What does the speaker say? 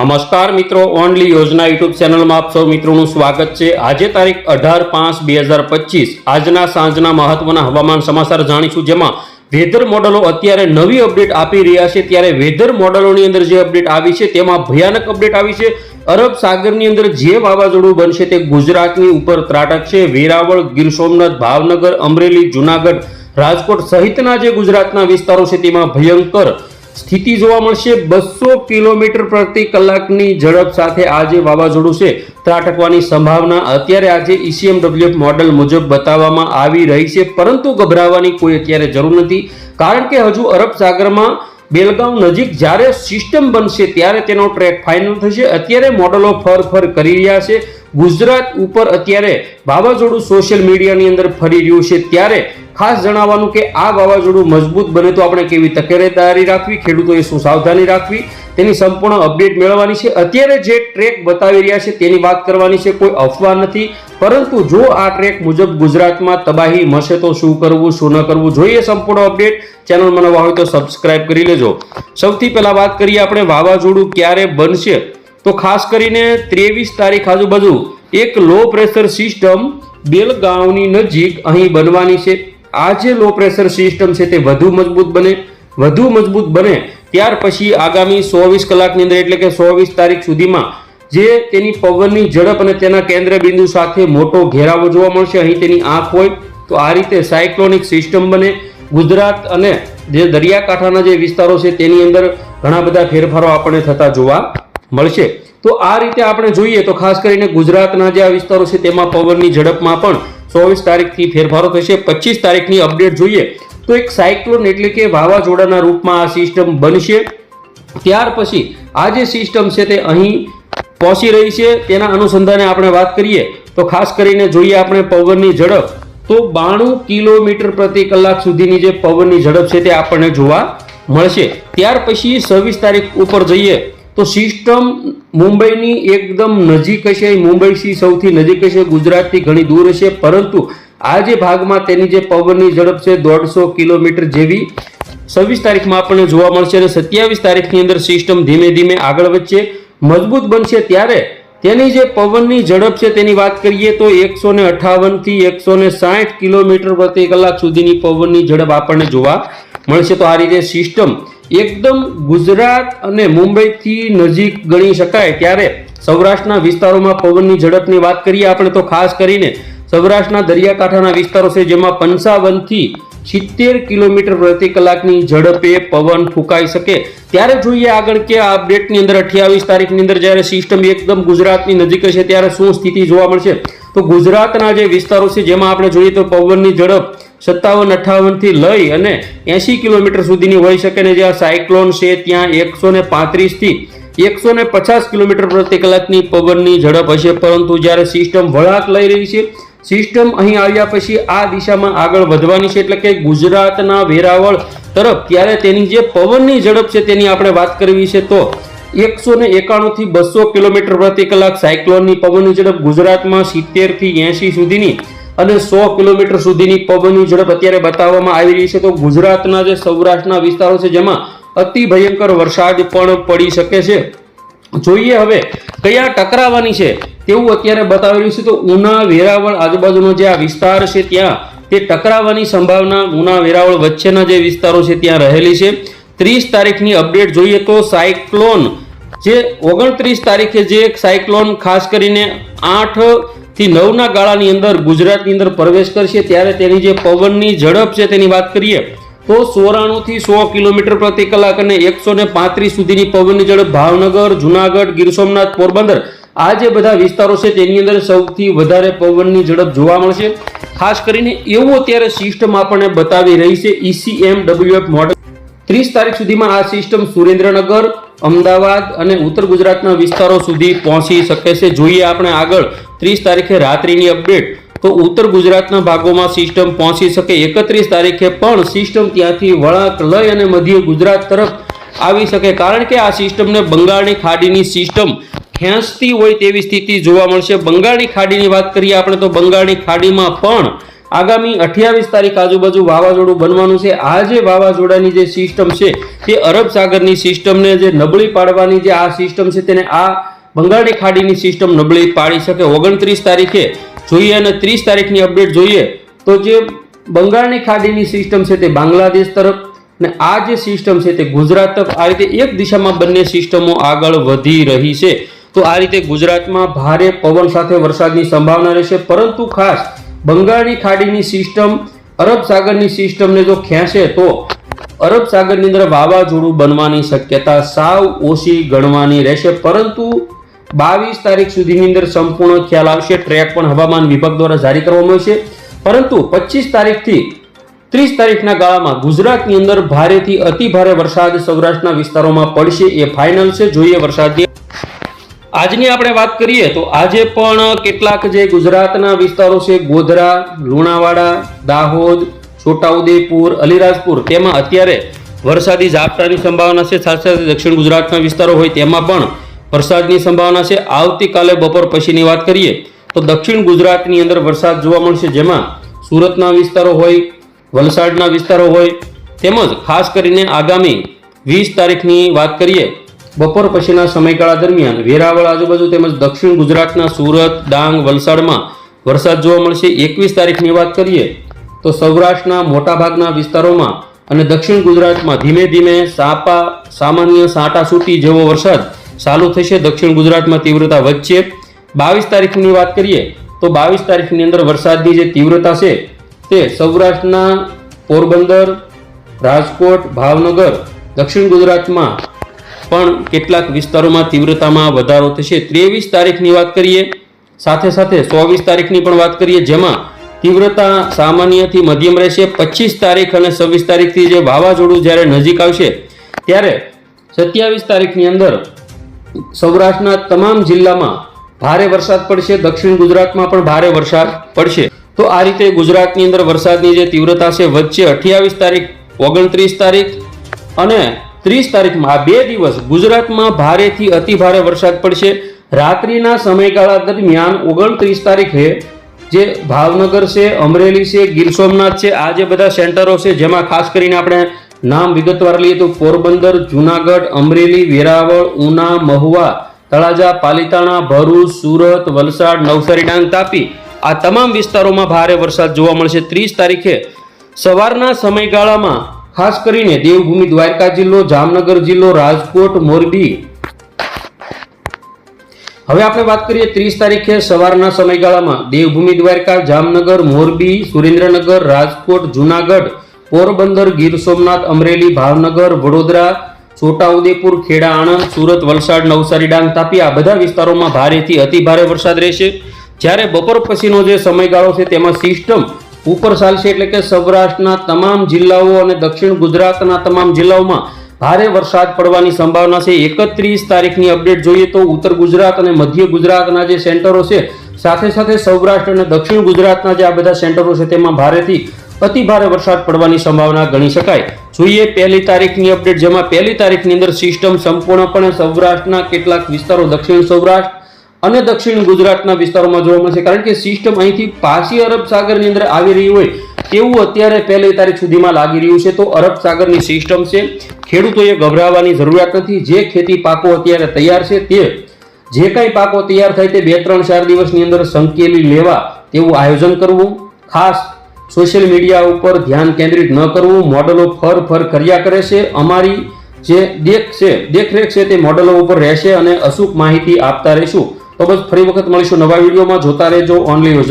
નમસ્કાર મિત્રો ઓનલી યોજના યુટ્યુબ ચેનલમાં આપ સૌ મિત્રોનું સ્વાગત છે. આજે તારીખ અઢાર પાંચ બે હજાર પચીસ, આજના સાંજના મહત્વના હવામાન સમાચાર જાણીશું, જેમાં વેધર મોડલો અત્યારે નવી અપડેટ આપી રહ્યા છે. ત્યારે વેધર મોડલોની અંદર જે અપડેટ આવી છે, તેમાં ભયાનક અપડેટ આવી છે. અરબ સાગરની અંદર જે વાવાઝોડું બનશે તે ગુજરાતની ઉપર ત્રાટકશે વેરાવળ, ગીર સોમનાથ, ભાવનગર, અમરેલી, જુનાગઢ, રાજકોટ સહિતના જે ગુજરાતના વિસ્તારો છે, તેમાં ભયંકર સ્થિતિ જોવા મળશે. બસો કિલોમીટર પ્રતિ કલાકની ઝડપ સાથે આ જે વાવાઝોડું છે. ત્રાટકવાની સંભાવના અત્યારે આજે ઈસીએમડબ્લ્યુએફ મોડેલ મુજબ બતાવવામાં આવી રહી છે. પરંતુ ગભરાવાની કોઈ અત્યારે જરૂર નથી. કારણ કે હજુ અરબ સાગરમાં બેલગાંવ નજીક જ્યારે સિસ્ટમ બનશે ત્યારે તેનો ટ્રેક ફાઇનલ થશે. અત્યારે મોડલો ફર ફર કરી રહ્યા છે. ગુજરાત ઉપર અત્યારે વાવાઝોડું સોશિયલ મીડિયાની અંદર ફરી રહ્યું છે. ત્યારે ખાસ જણાવવાનું કે આ વાવાઝોડું મજબૂત બને તો આપણે કેવી તકેદારી રાખવી, ખેડૂતોએ શું સાવધાની રાખવી, તેની સંપૂર્ણ અપડેટ મેળવવાની છે. અત્યારે જે ટ્રેક બતાવી રહ્યા છે તેની વાત કરવાની છે, કોઈ અફવા નથી. પરંતુ જો આ ટ્રેક મુજબ ગુજરાતમાં તબાહી મશે તો શું કરવું, શું ન કરવું, જોઈએ સંપૂર્ણ અપડેટ. ચેનલ મનાવવા હોય તો સબસ્ક્રાઇબ કરી લેજો. સૌથી પહેલાં વાત કરીએ આપણે વાવાઝોડું ક્યારે બનશે. તો ખાસ કરીને ત્રેવીસ તારીખ આજુબાજુ એક લો પ્રેશર સિસ્ટમ બેલગાંવની નજીક અહીં બનવાની છે. આ જે લો પ્રેશર સિસ્ટમ છે તે વધુ મજબૂત બને, વધુ મજબૂત બને ત્યાર પછી આગામી ચોવીસ કલાકની અંદર એટલે કે ચોવીસ તારીખ સુધીમાં જે તેની પવનની ઝડપ અને તેના કેન્દ્ર બિંદુ સાથે મોટો ઘેરાવો જોવા મળશે, અહીં તેની આંખ હોય તો આ રીતે સાયક્લોનિક સિસ્ટમ બને. ગુજરાત અને જે દરિયાકાંઠાના જે વિસ્તારો છે તેની અંદર ઘણા બધા ફેરફારો આપણને થતા જોવા મળશે. તો આ રીતે આપણે જોઈએ તો ખાસ કરીને ગુજરાતના જે આ વિસ્તારો છે તેમાં પવનની ઝડપમાં પણ ચોવીસ તારીખથી ફેરફારો થશે. પચીસ તારીખની અપડેટ જોઈએ તો એક સાયક્લોન એટલે કે વાવાઝોડાના રૂપમાં આ સિસ્ટમ બનશે. ત્યાર પછી આ જે સિસ્ટમ છે તે અહીં પહોંચી રહી છે. તેના અનુસંધાને આપણે વાત કરીએ તો ખાસ કરીને જોઈએ આપણે પવનની ઝડપ. તો બાણું કિલોમીટર પ્રતિ કલાક સુધીની જે પવનની ઝડપ છે તે આપણને જોવા મળશે. ત્યાર પછી છવ્વીસ તારીખ ઉપર જઈએ તો સિસ્ટમ મુંબઈની એકદમ નજીક હશે. મુંબઈથી સૌથી નજીક હશે. ગુજરાતથી ઘણી દૂર હશે. પરંતુ આ જે ભાગમાં તેની જે પવનની ઝડપ છે, દોઢસો કિલોમીટર જેવી, છવ્વીસ તારીખમાં આપણને જોવા મળશે અને સત્યાવીસ તારીખની અંદર સિસ્ટમ ધીમે ધીમે આગળ વધશે. મજબૂત બનશે ત્યારે તેની જે પવનની ઝડપ છે તેની વાત કરીએ તો એકસો ને અઠાવનથી એકસો ને સાઠ કિલોમીટર પ્રતિ કલાક સુધીની પવનની ઝડપ આપણને જોવા મળશે. તો આ રીતે સિસ્ટમ એકદમ ગુજરાત અને મુંબઈથી નજીક ગણી શકાય. ત્યારે સૌરાષ્ટ્રના વિસ્તારોમાં પવનની ઝડપની વાત કરીએ આપણે તો ખાસ કરીને સૌરાષ્ટ્રના દરિયાકાંઠાના વિસ્તારો છે, જેમાં પંચાવનથી સિત્તેર કિલોમીટર પ્રતિ કલાકની ઝડપે પવન ફૂંકાઈ શકે. ત્યારે જોઈએ આગળ કે આ અપડેટની અંદર અઠ્યાવીસ તારીખની અંદર જ્યારે સિસ્ટમ એકદમ ગુજરાતની નજીક હશે, ત્યારે શું સ્થિતિ જોવા મળશે? તો ગુજરાતના જે વિસ્તારો છે, જેમાં આપણે જોઈએ તો પવનની ઝડપ સત્તાવન અઠ્ઠાવનથી લઈ અને એંશી કિલોમીટર સુધીની હોઈ શકે ને જ્યાં સાયક્લોન છે ત્યાં એકસો ને પાંત્રીસથી એકસો ને પચાસ કિલોમીટર પ્રતિ કલાકની પવનની ઝડપ હશે. પરંતુ જ્યારે સિસ્ટમ વળાંક લઈ રહી છે, સિસ્ટમ અહીં આવ્યા પછી આ દિશામાં આગળ વધવાની છે એટલે કે ગુજરાતના વેરાવળ તરફ ત્યારે તેની જે પવનની ઝડપ છે તેની આપણે વાત કરવી છે તો એકસો ને એકાણુંથી બસો કિલોમીટર પ્રતિ કલાક સાયક્લોનની પવનની ઝડપ ગુજરાતમાં સિત્તેરથી એંશી સુધીની અને સો કિલોમીટર સુધીની પવનની ઝડપ અત્યારે બતાવવામાં આવી રહી છે. તો ગુજરાતના જે સૌરાષ્ટ્રના વિસ્તારો છે, જેમાં અતિ ભયંકર વરસાદ પણ પડી શકે છે. જોઈએ હવે કયા ટકરાવાની છે તેવું અત્યારે બતાવી રહ્યું છે. તો ઉના, વેરાવળ આજુબાજુનો જે આ વિસ્તાર છે, ત્યાં તે ટકરાવાની સંભાવના ઉના, વેરાવળ વચ્ચેના જે વિસ્તારો છે, ત્યાં રહેલી છે. ત્રીસ તારીખની અપડેટ જોઈએ તો સાયક્લોન જે ઓગણત્રીસ તારીખે જે સાયક્લોન ખાસ કરીને આઠ થી નવના ગાળાની અંદર ગુજરાતની અંદર પ્રવેશ કરશે, ત્યારે તેની જે પવનની ઝડપ છે તેની વાત કરીએ, તો સોરાણુંથી સો કિલોમીટર પ્રતિ કલાક અને એકસો ને પાંત્રીસ સુધીની પવનની ઝડપ ભાવનગર, જુનાગઢ, ગીર સોમનાથ, પોરબંદર, આ જે બધા વિસ્તારો છે તેની અંદર સૌથી વધારે પવનની ઝડપ જોવા મળશે. ખાસ કરીને એવું અત્યારે સિસ્ટમ આપણને બતાવી રહી છે ઈસીએમ ડબલ્યુએફ મોડલ ત્રીસ તારીખ સુધીમાં આ સિસ્ટમ સુરેન્દ્રનગર અમદાવાદ અને ઉત્તર ગુજરાતના વિસ્તારો સુધી પહોંચી શકે છે. જોઈએ આપણે આગળ ત્રીસ તારીખે રાત્રિની અપડેટ. તો ઉત્તર ગુજરાતના ભાગોમાં સિસ્ટમ પહોંચી શકે. એકત્રીસ તારીખે પણ સિસ્ટમ ત્યાંથી વળાંક લઈ અને મધ્ય ગુજરાત તરફ આવી શકે. કારણ કે આ સિસ્ટમને બંગાળની ખાડીની સિસ્ટમ ખેંચતી હોય તેવી સ્થિતિ જોવા મળશે. બંગાળની ખાડીની વાત કરીએ આપણે તો બંગાળની ખાડીમાં પણ આગામી અઠ્યાવીસ તારીખ આજુબાજુ વાવાઝોડું બનવાનું છે. આ જે વાવાઝોડાની જે સિસ્ટમ છે, તે અરબ સાગરની સિસ્ટમને જે નબળી પાડવાની જે આ સિસ્ટમ છે, તેને આ બંગાળની ખાડીની સિસ્ટમ નબળી પાડી શકે. ઓગણત્રીસ તારીખે જોઈએ અને ત્રીસ તારીખની અપડેટ જોઈએ તો જે બંગાળની ખાડીની સિસ્ટમ છે, તે બાંગ્લાદેશ તરફ ને આ જે સિસ્ટમ છે, તે ગુજરાત તરફ. આ રીતે એક દિશામાં બંને સિસ્ટમો આગળ વધી રહી છે. તો આ રીતે ગુજરાતમાં ભારે પવન સાથે વરસાદની સંભાવના રહેશે. પરંતુ ખાસ બંગાળની ખાડીની સિસ્ટમ, અરબ સાગરની સિસ્ટમને જો ખેંચે તો અરબ સાગરની અંદર વાવાઝોડું બનવાની શક્યતા સાવ ઓછી ગણવાની રહેશે. પરંતુ બાવીસ તારીખ સુધીની અંદર સંપૂર્ણ ખ્યાલ આવશે. ટ્રેક પણ હવામાન વિભાગ દ્વારા જારી કરવામાં આવશે. પરંતુ પચીસ તારીખથી ત્રીસ તારીખના ગાળામાં ગુજરાતની અંદર ભારેથી અતિ ભારે વરસાદ સૌરાષ્ટ્રના વિસ્તારોમાં પડશે. એ ફાઇનલ છે. જોઈએ વરસાદની આજની આપણે વાત કરીએ તો આજે પણ કેટલાક જે ગુજરાતના વિસ્તારો છે, ગોધરા, લુણાવાડા, દાહોદ, છોટાઉદેપુર, અલીરાજપુર, તેમાં અત્યારે વરસાદી ઝાપટાની સંભાવના છે. સાથે સાથે દક્ષિણ ગુજરાતના વિસ્તારો હોય તેમાં પણ વરસાદની સંભાવના છે. આવતીકાલે બપોર પછીની વાત કરીએ તો દક્ષિણ ગુજરાતની અંદર વરસાદ જોવા મળશે, જેમાં સુરતના વિસ્તારો હોય, વલસાડના વિસ્તારો હોય, તેમજ ખાસ કરીને આગામી વીસ તારીખની વાત કરીએ બપોર પછીના સમયગાળા દરમિયાન વેરાવળ આજુબાજુ તેમજ દક્ષિણ ગુજરાતના સુરત, ડાંગ, વલસાડમાં વરસાદ જોવા મળશે. એકવીસ તારીખની વાત કરીએ તો સૌરાષ્ટ્રના મોટાભાગના વિસ્તારોમાં અને દક્ષિણ ગુજરાતમાં ધીમે ધીમે સાપા, સામાન્ય સાટા સૂટી જેવો વરસાદ ચાલુ થશે. દક્ષિણ ગુજરાતમાં તીવ્રતા વચ્ચે બાવીસ તારીખની વાત કરીએ તો બાવીસ તારીખની અંદર વરસાદની જે તીવ્રતા છે તે સૌરાષ્ટ્રના પોરબંદર, રાજકોટ, ભાવનગર, દક્ષિણ ગુજરાતમાં પણ કેટલાક વિસ્તારોમાં તીવ્રતામાં વધારો થશે. ત્રેવીસ તારીખની વાત કરીએ, સાથે સાથે ચોવીસ તારીખની પણ વાત કરીએ, જેમાં તીવ્રતા સામાન્યથી મધ્યમ રહેશે. પચીસ તારીખ અને છવ્વીસ તારીખથી જે વાવાઝોડું જ્યારે નજીક આવશે, ત્યારે સત્યાવીસ તારીખની અંદર સૌરાષ્ટ્રના તમામ જિલ્લામાં ભારે વરસાદ પડશે. દક્ષિણ ગુજરાતમાં પણ ભારે વરસાદ પડશે. તો આ રીતે ગુજરાતની અંદર વરસાદની જે તીવ્રતા છે, વચ્ચે અઠ્યાવીસ તારીખ, ઓગણત્રીસ તારીખ અને ત્રીસ તારીખમાં આ બે દિવસ ગુજરાતમાં ભારેથી અતિ ભારે વરસાદ પડશે. રાત્રિના સમયગાળા દરમિયાન ઓગણત્રીસ તારીખે જે ભાવનગર છે, અમરેલી છે, ગીર સોમનાથ છે, આ જે બધા સેન્ટરો છે, જેમાં ખાસ કરીને આપણે નામ વિગતવાર લઈએ તો પોરબંદર, જુનાગઢ, અમરેલી, વેરાવળ, ઉના, મહુવા, તળાજા, પાલીતાણા, ભરૂચ, સુરત, વલસાડ, નવસારી, ડાંગ, તાપી આ તમામ વિસ્તારોમાં ભારે વરસાદ જોવા મળશે. ત્રીસ તારીખે સવારના સમયગાળામાં ખાસ કરીને દેવભૂમિ દ્વારકા જિલ્લો, જામનગર જિલ્લો, રાજકોટ, મોરબી. હવે આપણે વાત કરીએ ત્રીસ તારીખે સવારના સમયગાળામાં. દેવભૂમિ દ્વારકા, જામનગર, મોરબી, સુરેન્દ્રનગર, રાજકોટ, જુનાગઢ, પોરબંદર, ગીર સોમનાથ, અમરેલી, ભાવનગર, વડોદરા, છોટાઉદેપુર, ખેડા, આણંદ, સુરત, વલસાડ, નવસારી, ડાંગ, તાપી આ બધા વિસ્તારોમાં ભારેથી અતિ ભારે વરસાદ રહેશે. જ્યારે બપોર પછીનો જે સમયગાળો છે તેમાં સિસ્ટમ ઉપર ચાલશે એટલે કે સૌરાષ્ટ્રના તમામ જિલ્લાઓ અને દક્ષિણ ગુજરાતના તમામ જિલ્લાઓમાં ભારે વરસાદ પડવાની સંભાવના છે. એકત્રીસ તારીખની અપડેટ જોઈએ તો ઉત્તર ગુજરાત અને મધ્ય ગુજરાતના જે સેન્ટરો છે, સાથે સાથે સૌરાષ્ટ્ર અને દક્ષિણ ગુજરાતના જે આ બધા સેન્ટરો છે તેમાં ભારેથી અતિ ભારે વરસાદ પડવાની સંભાવના ગણી શકાય. જોઈએ પહેલી તારીખની અપડેટ, જેમાં પહેલી તારીખની અંદર સિસ્ટમ સંપૂર્ણપણે સૌરાષ્ટ્રના કેટલાક વિસ્તારો, દક્ષિણ સૌરાષ્ટ્ર અને દક્ષિણ ગુજરાતના વિસ્તારોમાં જોવા મળશે. કારણ કે સિસ્ટમ અહીંથી પાછી અરબ સાગરની અંદર આવી રહી હોય તેવું અત્યારે પહેલી તારીખ સુધીમાં લાગી રહ્યું છે. તો અરબ સાગરની સિસ્ટમ છે, ખેડૂતોએ ગભરાવાની જરૂરિયાત નથી. જે ખેતી પાકો અત્યારે તૈયાર છે તે, જે કાંઈ પાકો તૈયાર થાય તે બે ત્રણ ચાર દિવસની અંદર સંકેલી લેવા તેવું આયોજન કરવું. ખાસ સોશિયલ મીડિયા ઉપર ધ્યાન કેન્દ્રિત ન કરવું. મોડલો ફર ફર કર્યા કરે છે. અમારી જે દેખ છે, દેખરેખ છે તે મોડલો ઉપર રહેશે અને અચૂક માહિતી આપતા રહીશું. તો બસ ફરી વખત મળીશું નવા વિડીયોમાં. જોતા રહેજો. ઓનલી યોજના.